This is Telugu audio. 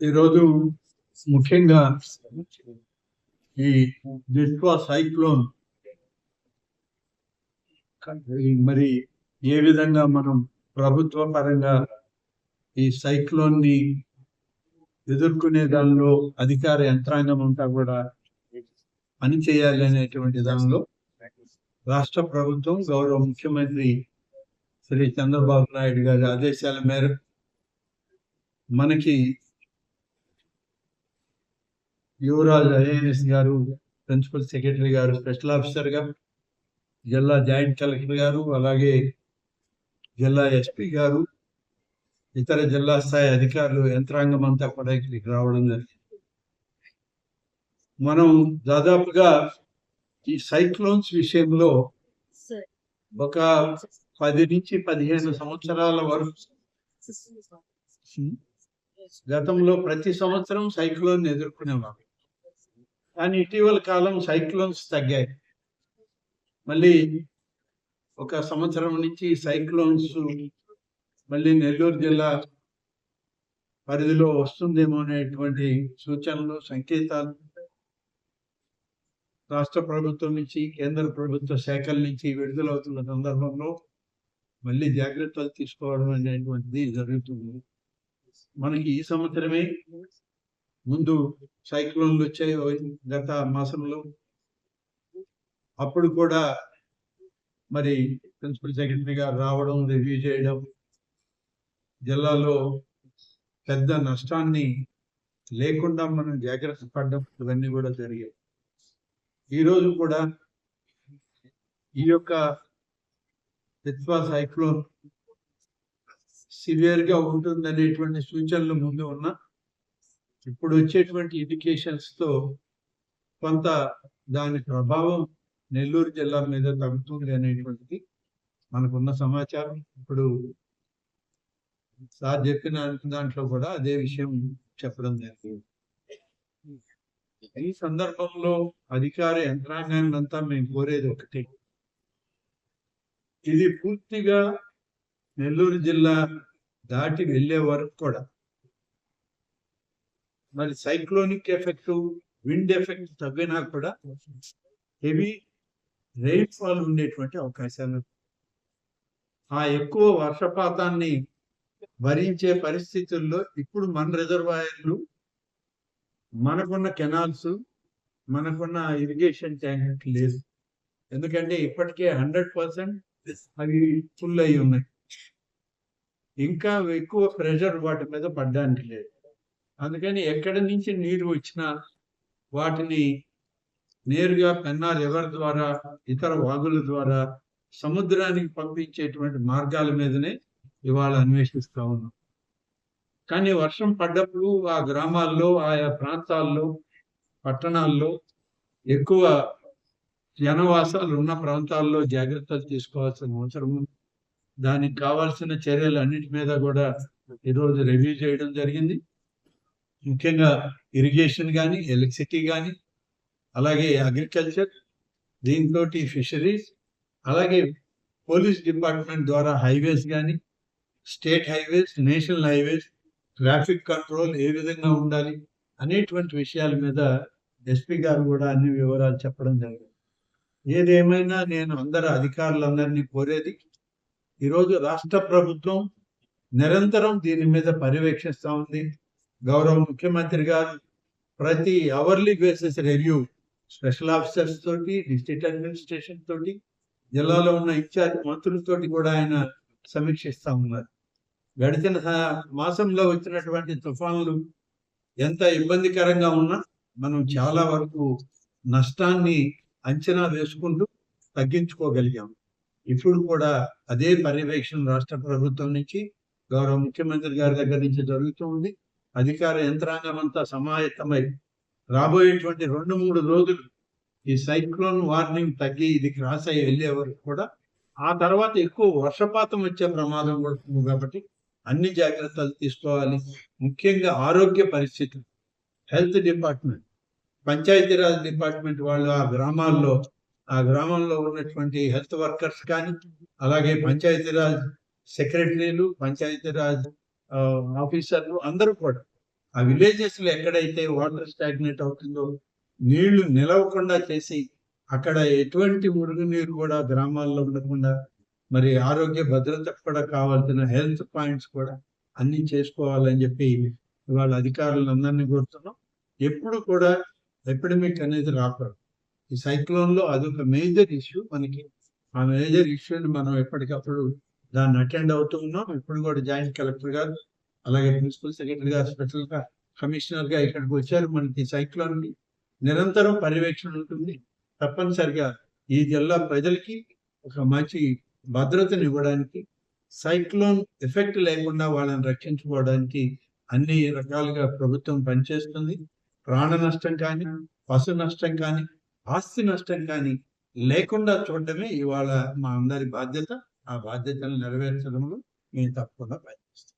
ఈరోజు ముఖ్యంగా ఈ దిస్వా సైక్లోన్ మరి ఏ విధంగా మనం ప్రభుత్వ పరంగా ఈ సైక్లోన్ని ఎదుర్కొనే దానిలో అధికార యంత్రాంగం అంతా కూడా పని చేయాలి అనేటువంటి దానిలో రాష్ట్ర ప్రభుత్వం గౌరవ ముఖ్యమంత్రి శ్రీ చంద్రబాబు నాయుడు గారి ఆదేశాల మేరకు మనకి యువరాజ్ ఐఏఎస్ గారు ప్రిన్సిపల్ సెక్రటరీ గారు స్పెషల్ ఆఫీసర్గా జిల్లా జాయింట్ కలెక్టర్ గారు అలాగే జిల్లా ఎస్పీ గారు ఇతర జిల్లా స్థాయి అధికారులు యంత్రాంగం అంతా కూడా ఇక్కడికి రావడం జరిగింది. మనం దాదాపుగా ఈ సైక్లోన్స్ విషయంలో ఒక పది నుంచి పదిహేను సంవత్సరాల వరకు గతంలో ప్రతి సంవత్సరం సైక్లోన్ ఎదుర్కొనేవాళ్ళం కానీ ఇటీవల కాలం సైక్లోన్స్ తగ్గాయి. మళ్ళీ ఒక సంవత్సరం నుంచి సైక్లోన్స్ మళ్ళీ నెల్లూరు జిల్లా పరిధిలో వస్తుందేమో అనేటువంటి సూచనలు సంకేతాలు రాష్ట్ర ప్రభుత్వం నుంచి కేంద్ర ప్రభుత్వ శాఖల నుంచి విడుదలవుతున్న సందర్భంలో మళ్ళీ జాగ్రత్తలు తీసుకోవడం అనేటువంటిది జరుగుతుంది. మనకి ఈ సంవత్సరమే ముందు సైక్లోన్లు వచ్చాయి గత మాసంలో. అప్పుడు కూడా మరి ప్రిన్సిపల్ సెక్రటరీ గారు రావడం రివ్యూ చేయడం జిల్లాలో పెద్ద నష్టాన్ని లేకుండా మనం జాగ్రత్త పడడం ఇవన్నీ కూడా జరిగాయి. ఈరోజు కూడా ఈ యొక్క విత్వా సైక్లోన్ సివియర్గా ఉంటుంది అనేటువంటి సూచనలు ముందు ఉన్న ఇప్పుడు వచ్చేటువంటి ఇండికేషన్స్తో కొంత దాని ప్రభావం నెల్లూరు జిల్లా మీద తగ్గుతుంది అనేటువంటిది మనకున్న సమాచారం. ఇప్పుడు సార్ చెప్పిన దాంట్లో కూడా అదే విషయం చెప్పడం జరిగింది. ఈ సందర్భంలో అధికార యంత్రాంగాన్ని అంతా మేము కోరేది ఒకటి. ఇది పూర్తిగా నెల్లూరు జిల్లా దాటి వెళ్ళే వరకు కూడా మరి సైక్లోనిక్ ఎఫెక్ట్ విండ్ ఎఫెక్ట్ తగ్గినా కూడా హెవీ రెయిన్ ఫాల్ ఉండేటువంటి అవకాశాలు ఆ ఎక్కువ వర్షపాతాన్ని భరించే పరిస్థితుల్లో ఇప్పుడు మన రిజర్వాయర్లు మనకున్న కెనాల్స్ మనకున్న ఇరిగేషన్ ట్యాంక్ లేదు. ఎందుకంటే ఇప్పటికే హండ్రెడ్ పర్సెంట్ అవి ఫుల్ అయి ఉన్నాయి. ఇంకా ఎక్కువ ప్రెషర్ వాటి మీద పడ్డానికి లేదు. అందుకని ఎక్కడి నుంచి నీరు వచ్చినా వాటిని నేరుగా పెన్నా రివర్ ద్వారా ఇతర వాగుల ద్వారా సముద్రానికి పంపించేటువంటి మార్గాల మీదనే ఇవాళ అన్వేషిస్తూ ఉన్నాం. కానీ వర్షం పడ్డప్పుడు ఆ గ్రామాల్లో ఆయా ప్రాంతాల్లో పట్టణాల్లో ఎక్కువ జనవాసాలు ఉన్న ప్రాంతాల్లో జాగ్రత్తలు తీసుకోవాల్సిన అవసరం ఉంది. దానికి కావాల్సిన చర్యలు అన్నిటి మీద కూడా ఈరోజు రివ్యూ చేయడం జరిగింది. ముఖ్యంగా ఇరిగేషన్ కానీ ఎలక్ట్రిసిటీ కానీ అలాగే అగ్రికల్చర్ దీంతో ఫిషరీస్ అలాగే పోలీస్ డిపార్ట్మెంట్ ద్వారా హైవేస్ కానీ state highways national highways traffic control ఏ విధంగా ఉండాలి అనేటువంటి విషయాల మీద ఎస్పీ గారు కూడా అన్ని వివరాలు చెప్పడం జరిగింది. ఏదేమైనా నేను అందరు అధికారులందరినీ కోరేది ఈరోజు రాష్ట్ర ప్రభుత్వం నిరంతరం దీని మీద పర్యవేక్షిస్తూ ఉంది. గౌరవ ముఖ్యమంత్రి గారు ప్రతి hourly basis review special officers తోటి డిస్ట్రిక్ట్ అడ్మినిస్ట్రేషన్ తోటి జిల్లాలో ఉన్న ఇన్ఛార్జ్ మంత్రులతోటి కూడా ఆయన సమీక్షిస్తూ ఉన్నారు. గడిచిన మాసంలో వచ్చినటువంటి తుఫాన్లు ఎంత ఇబ్బందికరంగా ఉన్నా మనం చాలా వరకు నష్టాన్ని అంచనా వేసుకుంటూ తగ్గించుకోగలిగాము. ఇప్పుడు కూడా అదే పర్యవేక్షణ రాష్ట్ర ప్రభుత్వం నుంచి గౌరవ ముఖ్యమంత్రి గారి దగ్గర నుంచి జరుగుతుంది. అధికార యంత్రాంగం అంతా సమాయత్తమై రాబోయేటువంటి రెండు మూడు రోజులు ఈ సైక్లోన్ వార్నింగ్ తగ్గి ఇది క్రాస్ అయ్యి వెళ్ళే వరకు కూడా ఆ తర్వాత ఎక్కువ వర్షపాతం వచ్చే ప్రమాదం కూడా ఉంది కాబట్టి అన్ని జాగ్రత్తలు తీసుకోవాలి. ముఖ్యంగా ఆరోగ్య పరిస్థితులు హెల్త్ డిపార్ట్మెంట్ పంచాయతీరాజ్ డిపార్ట్మెంట్ వాళ్ళు ఆ గ్రామాల్లో ఆ గ్రామంలో ఉన్నటువంటి హెల్త్ వర్కర్స్ కానీ అలాగే పంచాయతీరాజ్ సెక్రటరీలు పంచాయతీరాజ్ ఆఫీసర్లు అందరూ కూడా ఆ విలేజెస్లో ఎక్కడైతే వాటర్ స్టాగ్నేట్ అవుతుందో నీళ్ళు నిలవకుండా చేసి అక్కడ ఎటువంటి మురుగునీరు కూడా గ్రామాల్లో ఉండకుండా మరి ఆరోగ్య భద్రత కూడా కావాల్సిన హెల్త్ పాయింట్స్ కూడా అన్ని చేసుకోవాలని చెప్పి వాళ్ళ అధికారులందరినీ కోరుతున్నాం. ఎప్పుడు కూడా ఎపిడమిక్ అనేది రాకూడదు. ఈ సైక్లోన్లో అదొక మేజర్ ఇష్యూ. మనకి ఆ మేజర్ ఇష్యూని మనం ఎప్పటికప్పుడు దాన్ని అటెండ్ అవుతూ ఉన్నాం. ఇప్పుడు కూడా జాయింట్ కలెక్టర్ గారు అలాగే ప్రిన్సిపల్ సెక్రటరీ గారు స్పెషల్గా కమిషనర్గా ఇక్కడికి వచ్చారు. మనకి సైక్లోన్ నిరంతరం పర్యవేక్షణ ఉంటుంది. తప్పనిసరిగా ఈ జిల్లా ప్రజలకి ఒక మంచి భద్రతను ఇవ్వడానికి సైక్లోన్ ఎఫెక్ట్ లేకుండా వాళ్ళని రక్షించుకోవడానికి అన్ని రకాలుగా ప్రభుత్వం పనిచేస్తుంది. ప్రాణ నష్టం కానీ పశు నష్టం కానీ ఆస్తి నష్టం కానీ లేకుండా చూడటమే ఇవాళ మా అందరి బాధ్యత. ఆ బాధ్యతను నెరవేర్చడంలో మేము తప్పకుండా ప్రయత్నిస్తాం